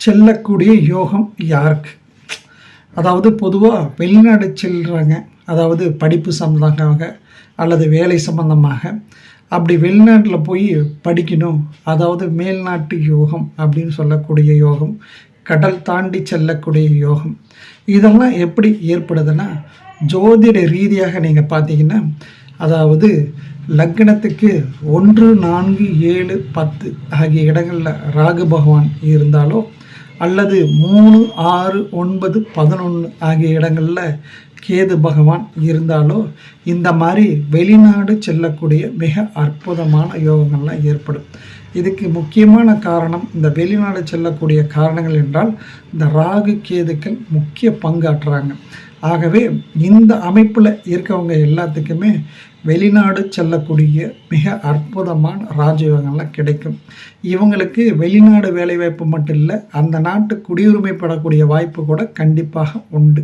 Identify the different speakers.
Speaker 1: செல்லக்கூடிய யோகம் யாருக்கு? அதாவது பொதுவாக வெளிநாடு செல்கிறாங்க அதாவது படிப்பு சம்பந்தமாக அல்லது வேலை சம்பந்தமாக. அப்படி வெளிநாட்டில் போய் படிக்கணும். அதாவது மேல்நாட்டு யோகம் அப்படின்னு சொல்லக்கூடிய யோகம் கடல் தாண்டி செல்லக்கூடிய யோகம். இதெல்லாம் எப்படி ஏற்படுதுன்னா ஜோதிட ரீதியாக நீங்கள் பார்த்தீங்கன்னா அதாவது லக்னத்துக்கு ஒன்று நான்கு ஏழு பத்து ஆகிய இடங்களில் ராகு பகவான் இருந்தாலோ அல்லது மூணு ஆறு ஒன்பது பதினொன்று ஆகிய இடங்களில் கேது பகவான் இருந்தாலோ இந்த மாதிரி வெளிநாடு செல்லக்கூடிய மிக அற்புதமான யோகங்கள்லாம் ஏற்படும். இதுக்கு முக்கியமான காரணம் இந்த வெளிநாடு செல்லக்கூடிய காரணங்கள் என்றால் இந்த ராகு கேதுக்கள் முக்கிய பங்காற்றுறாங்க. ஆகவே இந்த அமைப்பில் இருக்கவங்க எல்லாத்துக்குமே வெளிநாடு செல்லக்கூடிய மிக அற்புதமான ராஜயோகங்கள்லாம் கிடைக்கும். இவங்களுக்கு வெளிநாடு வேலைவாய்ப்பு மட்டும் இல்லை அந்த நாட்டு குடியுரிமை படக்கூடிய வாய்ப்பு கூட கண்டிப்பாக உண்டு.